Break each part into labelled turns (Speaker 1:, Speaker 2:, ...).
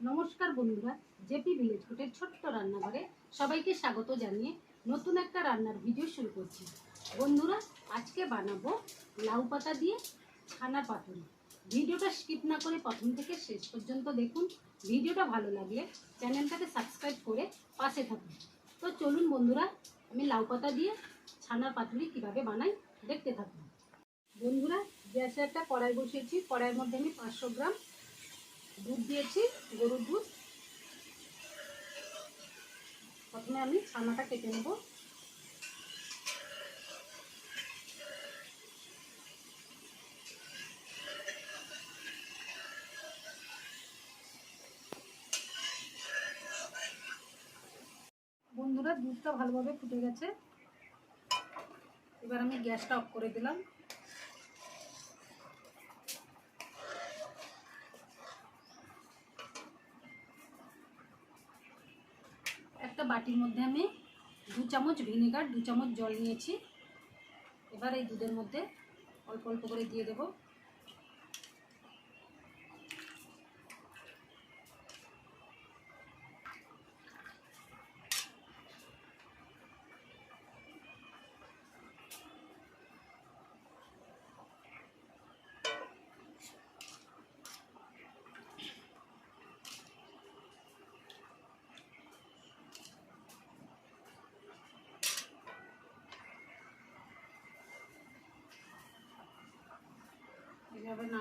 Speaker 1: নমস্কার বন্ধুরা, JP village ফুটের ছোট্ট রান্নাঘরে সবাইকে স্বাগত জানিয়ে নতুন একটা রান্নার ভিডিও শুরু করছি। বন্ধুরা, আজকে বানাবো লাউ পাতা দিয়ে ছানা পাতুরি। ভিডিওটা স্কিপ না করে প্রথম থেকে শেষ পর্যন্ত দেখুন। ভিডিওটা ভালো লাগলে চ্যানেলটাকে সাবস্ক্রাইব করে পাশে থাকুন। তো চলুন বন্ধুরা, আমি লাউ পাতা দিয়ে ছানার পাতুরি কীভাবে বানাই দেখতে থাকুন। বন্ধুরা, গ্যাসে একটা কড়াই বসিয়েছি। কড়াইয়ের মধ্যে আমি পাঁচশো গ্রাম দুধ দিয়েছি, গরুর দুধ। প্রথমে আমি ছানাটা কেটে নেব। বন্ধুরা, দুধটা ভালোভাবে ফুটে গেছে। এবার আমি গ্যাসটা অফ করে দিলাম। একটা বাটির মধ্যে আমি দু চামচ ভিনেগার, দু চামচ জল নিয়েছি। এবার এই দুধের মধ্যে অল্প অল্প করে দিয়ে দেব।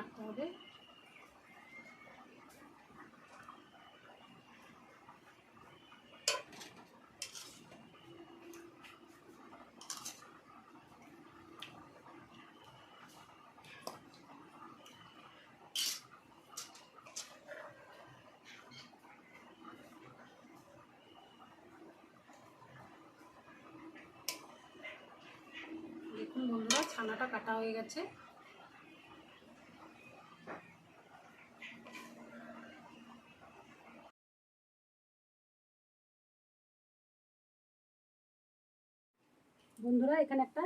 Speaker 1: নাড়তে হবে। দেখুন বন্ধুরা ছানাটা কাটা হয়ে গেছে। বন্ধুরা, এখানে একটা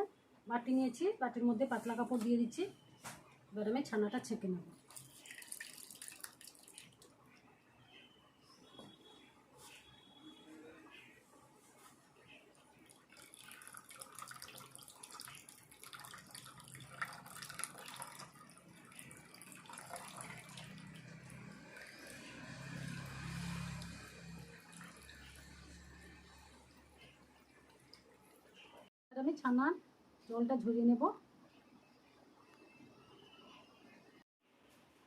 Speaker 1: বাটি নিয়েছি। বাটির মধ্যে পাতলা কাপড় দিয়ে দিচ্ছি। এবার আমি ছানাটা ছেঁকে নেব। আমি ছানার জলটা ঝরিয়ে নেব।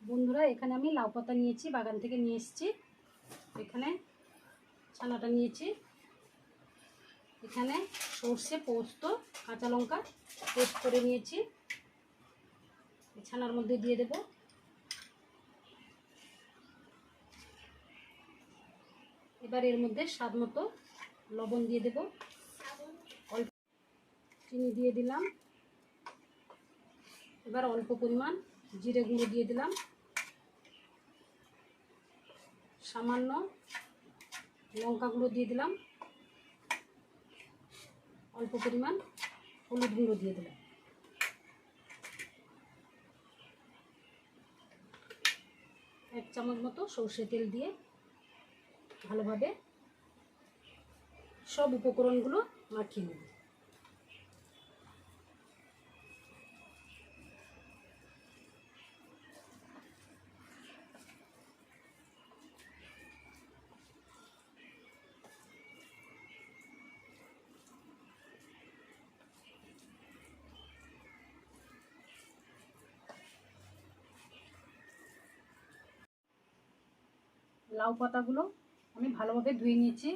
Speaker 1: বন্ধুরা, এখানে আমি লাউ পাতা নিয়েছি, বাগান থেকে নিয়ে এসেছি। এখানে ছানাটা নিয়েছি। এখানে সর্ষে, পোস্ত, কাঁচা লঙ্কা পেস্ট করে নিয়েছি। ছানার মধ্যে দিয়ে দেব। এবার এর মধ্যে স্বাদ মতো লবণ দিয়ে দেবো। চিনি দিয়ে দিলাম। এবার অল্প পরিমাণ জিরে গুঁড়ো দিয়ে দিলাম। সামান্য লঙ্কা গুঁড়ো দিয়ে দিলাম। অল্প পরিমাণ হলুদ গুঁড়ো দিয়ে দিলাম। এক চামচ মতো সর্ষে তেল দিয়ে ভালোভাবে সব উপকরণগুলো মাখিয়ে নেব। লাউ পাতাগুলো আমি ভালোভাবে ধুয়ে নিয়েছি।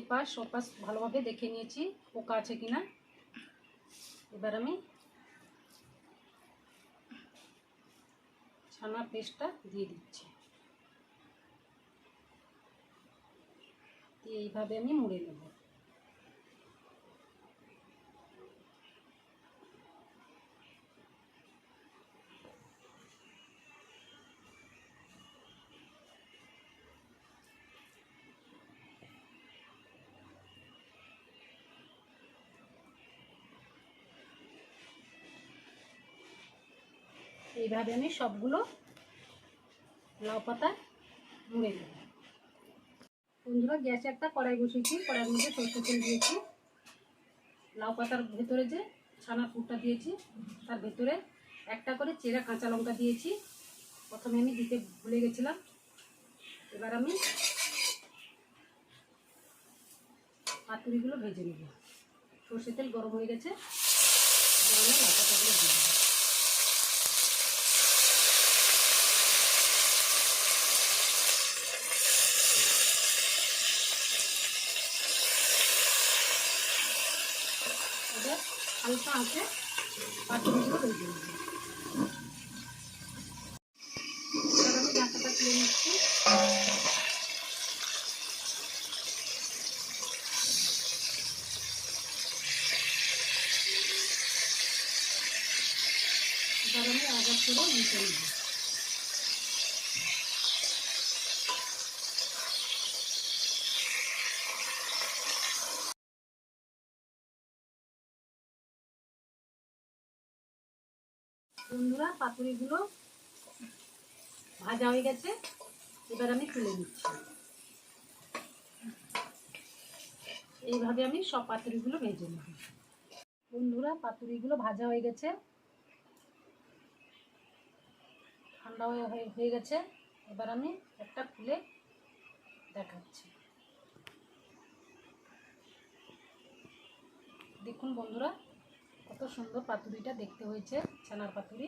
Speaker 1: এপাশ, ওপাশ ভালোভাবে দেখে নিয়েছি পোকা আছে কিনা। এবার আমি ছানা পেস্টটা দিয়ে দিচ্ছি। এইভাবে আমি মুড়ে নেব। এইভাবে আমি সবগুলো লাউ পাতা মুড়ে নেব। বন্ধুরা, গ্যাসে একটা কড়াই বসিয়েছি, কড়াইয়ের মধ্যে সরষে তেল দিয়েছি। লাউ পাতার ভেতরে যে ছানার পুরটা দিয়েছি, তার ভেতরে একটা করে চেরা কাঁচা লঙ্কা দিয়েছি। প্রথমে আমি দিতে ভুলে গেছিলাম। এবার আমি পাতুরিগুলো ভেজে নেব। সর্ষে তেল গরম হয়ে গেছে লাউ পাতাগুলো দিয়ে হালকা আছে। পাতুরিগুলো ভেজে নেব এবার আমি ঢাকাটা তুলে নিচ্ছি। এবার আমি আগার করে নিতে নেব। বন্ধুরা, পাতুরিগুলো ভাজা হয়ে গেছে। এবার আমি তুলে নিচ্ছি। এইভাবে আমি সব পাতুরিগুলো ভেজে নেব। বন্ধুরা, পাতুরিগুলো ভাজা হয়ে গেছে। ঠান্ডা হয়ে গেছে। এবার আমি একটা খুলে দেখাচ্ছি। দেখুন বন্ধুরা কত সুন্দর পাতুরিটা দেখতে হয়েছে, ছানার পাতুরি।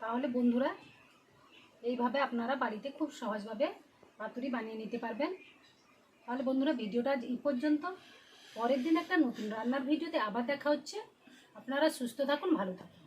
Speaker 1: তাহলে বন্ধুরা, এইভাবে আপনারা বাড়িতে খুব সহজভাবে পাতুরি বানিয়ে নিতে পারবেন। তাহলে বন্ধুরা, ভিডিওটা এই পর্যন্ত। পরের দিন একটা নতুন রান্নার ভিডিওতে আবার দেখা হচ্ছে। আপনারা সুস্থ থাকুন, ভালো থাকুন।